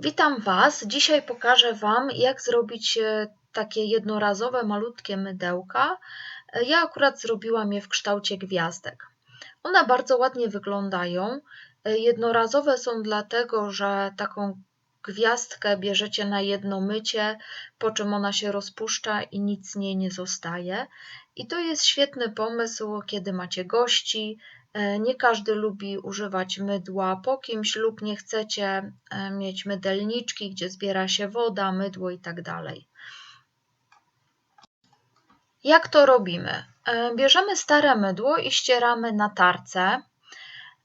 Witam Was. Dzisiaj pokażę Wam, jak zrobić e, takie jednorazowe, malutkie mydełka. E, Ja akurat zrobiłam je w kształcie gwiazdek. One bardzo ładnie wyglądają. E, Jednorazowe są dlatego, że taką gwiazdkę bierzecie na jedno mycie, po czym ona się rozpuszcza i nic z niej nie zostaje. I to jest świetny pomysł, kiedy macie gości, Nie każdy lubi używać mydła po kimś lub nie chcecie e, mieć mydelniczki, gdzie zbiera się woda, mydło i tak. Jak to robimy? E, Bierzemy stare mydło i ścieramy na tarce.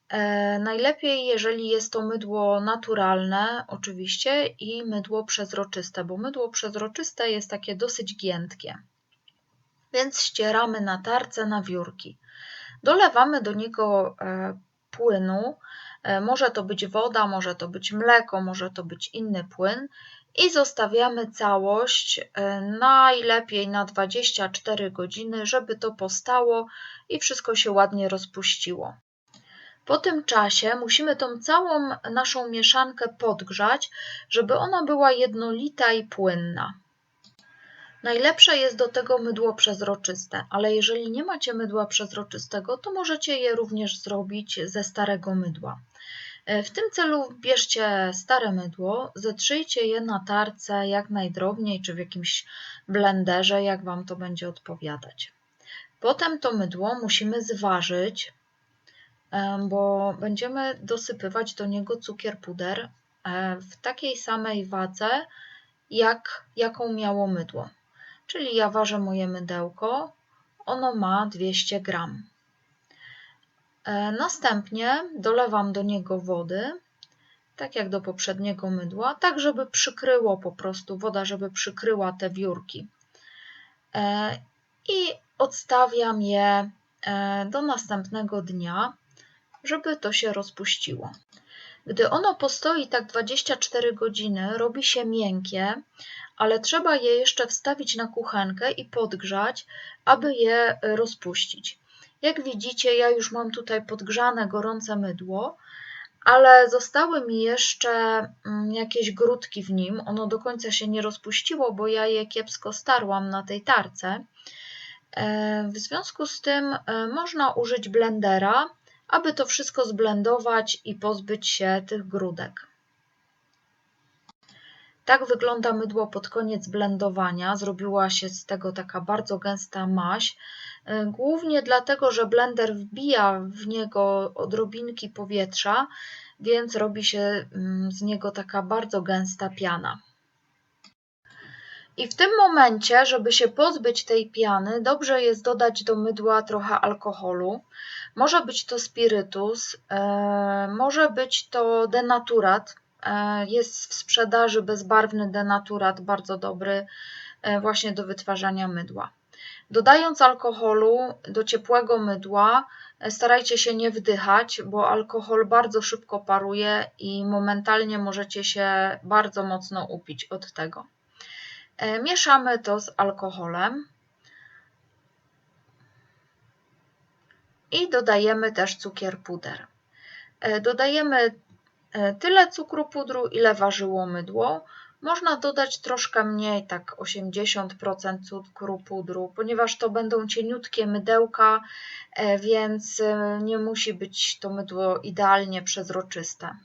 E, Najlepiej, jeżeli jest to mydło naturalne, oczywiście, i mydło przezroczyste, bo mydło przezroczyste jest takie dosyć giętkie. Więc ścieramy na tarce na wiórki. Dolewamy do niego e, płynu. E, Może to być woda, może to być mleko, może to być inny płyn. I zostawiamy całość e, najlepiej na 24 godziny, żeby to postało i wszystko się ładnie rozpuściło. Po tym czasie musimy tą całą naszą mieszankę podgrzać, żeby ona była jednolita i płynna. Najlepsze jest do tego mydło przezroczyste, ale jeżeli nie macie mydła przezroczystego, to możecie je również zrobić ze starego mydła. E, W tym celu bierzcie stare mydło, zetrzyjcie je na tarce jak najdrobniej, czy w jakimś blenderze, jak Wam to będzie odpowiadać. Potem to mydło musimy zważyć, e, bo będziemy dosypywać do niego cukier puder e, w takiej samej wadze, jak, jaką miało mydło. Czyli ja ważę moje mydełko, ono ma 200 gram. E, Następnie dolewam do niego wody, tak jak do poprzedniego mydła, tak żeby przykryło po prostu woda, żeby przykryła te wiórki. E, I odstawiam je e, do następnego dnia, żeby to się rozpuściło. Gdy ono postoi tak 24 godziny, robi się miękkie, ale trzeba je jeszcze wstawić na kuchenkę i podgrzać, aby je rozpuścić. Jak widzicie, ja już mam tutaj podgrzane gorące mydło, ale zostały mi jeszcze mm, jakieś grudki w nim. Ono do końca się nie rozpuściło, bo ja je kiepsko starłam na tej tarce. E, W związku z tym e, można użyć blendera, aby to wszystko zblendować i pozbyć się tych grudek. Tak wygląda mydło pod koniec blendowania. Zrobiła się z tego taka bardzo gęsta maź. Y, Głównie dlatego, że blender wbija w niego odrobinki powietrza, więc robi się mm, z niego taka bardzo gęsta piana. I w tym momencie, żeby się pozbyć tej piany, dobrze jest dodać do mydła trochę alkoholu. Może być to spirytus, e, może być to denaturat. E, Jest w sprzedaży bezbarwny denaturat, bardzo dobry e, właśnie do wytwarzania mydła. Dodając alkoholu do ciepłego mydła, starajcie się nie wdychać, bo alkohol bardzo szybko paruje i momentalnie możecie się bardzo mocno upić od tego. E, Mieszamy to z alkoholem i dodajemy też cukier puder. E, Dodajemy e, tyle cukru pudru, ile ważyło mydło. Można dodać troszkę mniej, tak 80% cukru pudru, ponieważ to będą cieniutkie mydełka, więc nie musi być to mydło idealnie przezroczyste.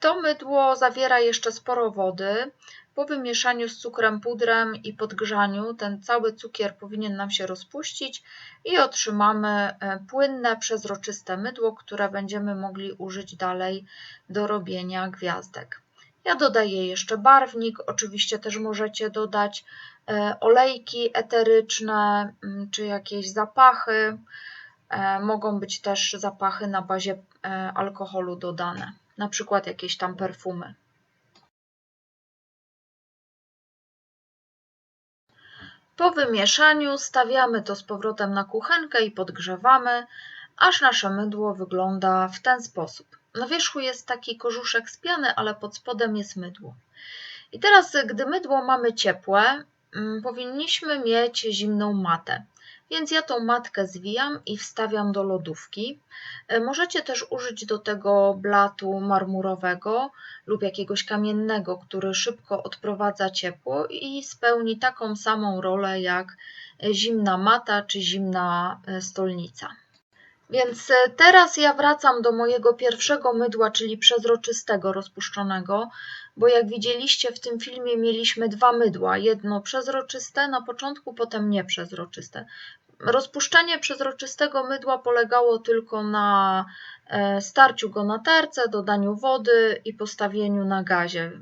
To mydło zawiera jeszcze sporo wody. Po wymieszaniu z cukrem pudrem i podgrzaniu ten cały cukier powinien nam się rozpuścić i otrzymamy e, płynne, przezroczyste mydło, które będziemy mogli użyć dalej do robienia gwiazdek. Ja dodaję jeszcze barwnik, oczywiście też możecie dodać e, olejki eteryczne czy jakieś zapachy. E, Mogą być też zapachy na bazie alkoholu dodane, na przykład jakieś tam perfumy. Po wymieszaniu stawiamy to z powrotem na kuchenkę i podgrzewamy, aż nasze mydło wygląda w ten sposób. Na wierzchu jest taki korzuszek z piany, ale pod spodem jest mydło. I teraz, gdy mydło mamy ciepłe, mm, powinniśmy mieć zimną matę. Więc ja tą matkę zwijam i wstawiam do lodówki. E, możecie też użyć do tego blatu marmurowego lub jakiegoś kamiennego, który szybko odprowadza ciepło i spełni taką samą rolę jak zimna mata czy zimna e, stolnica. Więc e, teraz ja wracam do mojego pierwszego mydła, czyli przezroczystego, rozpuszczonego, bo jak widzieliście w tym filmie mieliśmy dwa mydła, jedno przezroczyste na początku, potem nieprzezroczyste. Rozpuszczenie przezroczystego mydła polegało tylko na e, starciu go na terce, dodaniu wody i postawieniu na gazie.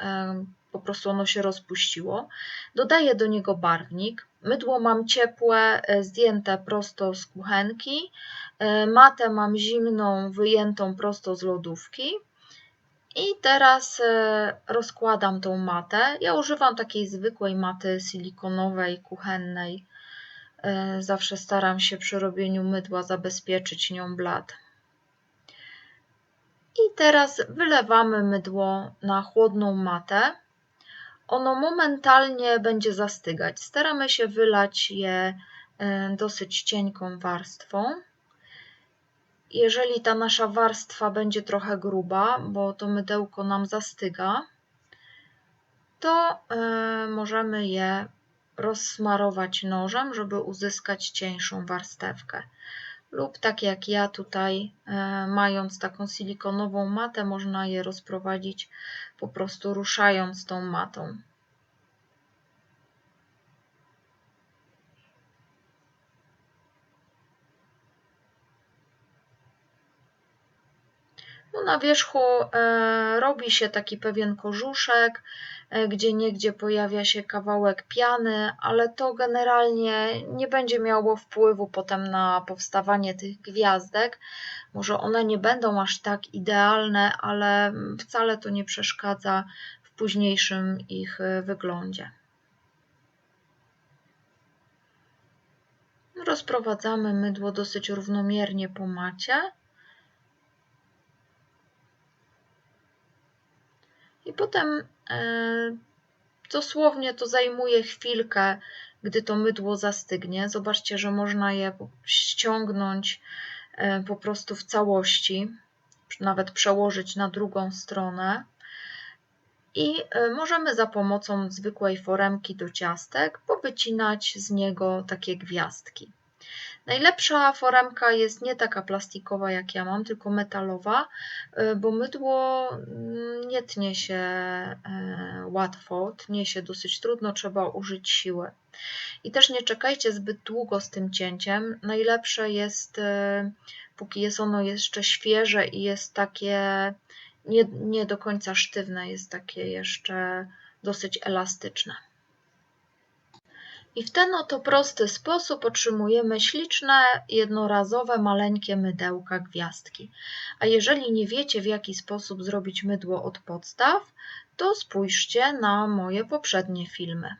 E, po prostu ono się rozpuściło. Dodaję do niego barwnik. Mydło mam ciepłe, zdjęte prosto z kuchenki. E, matę mam zimną, wyjętą prosto z lodówki. I teraz e, rozkładam tą matę. Ja używam takiej zwykłej maty silikonowej, kuchennej. E, zawsze staram się przy robieniu mydła zabezpieczyć nią blat. I teraz wylewamy mydło na chłodną matę. Ono momentalnie będzie zastygać. Staramy się wylać je dosyć cienką warstwą. Jeżeli ta nasza warstwa będzie trochę gruba, bo to mydełko nam zastyga, to e, możemy je rozsmarować nożem, żeby uzyskać cieńszą warstewkę. Lub tak jak ja tutaj, e, mając taką silikonową matę, można je rozprowadzić po prostu ruszając tą matą. No na wierzchu e, robi się taki pewien korzuszek, e, gdzie niegdzie pojawia się kawałek piany, ale to generalnie nie będzie miało wpływu potem na powstawanie tych gwiazdek. Może one nie będą aż tak idealne, ale wcale to nie przeszkadza w późniejszym ich e, wyglądzie. Rozprowadzamy mydło dosyć równomiernie po macie. I potem e, dosłownie to zajmuje chwilkę, gdy to mydło zastygnie. Zobaczcie, że można je ściągnąć e, po prostu w całości, nawet przełożyć na drugą stronę. I e, możemy za pomocą zwykłej foremki do ciastek powycinać z niego takie gwiazdki. Najlepsza foremka jest nie taka plastikowa jak ja mam, tylko metalowa, y, bo mydło mm, nie tnie się e, łatwo, tnie się dosyć trudno, trzeba użyć siły. I też nie czekajcie zbyt długo z tym cięciem. Najlepsze jest, e, póki jest ono jeszcze świeże i jest takie nie, nie do końca sztywne, jest takie jeszcze dosyć elastyczne. I w ten oto prosty sposób otrzymujemy śliczne, jednorazowe, maleńkie mydełka gwiazdki. A jeżeli nie wiecie, w jaki sposób zrobić mydło od podstaw, to spójrzcie na moje poprzednie filmy.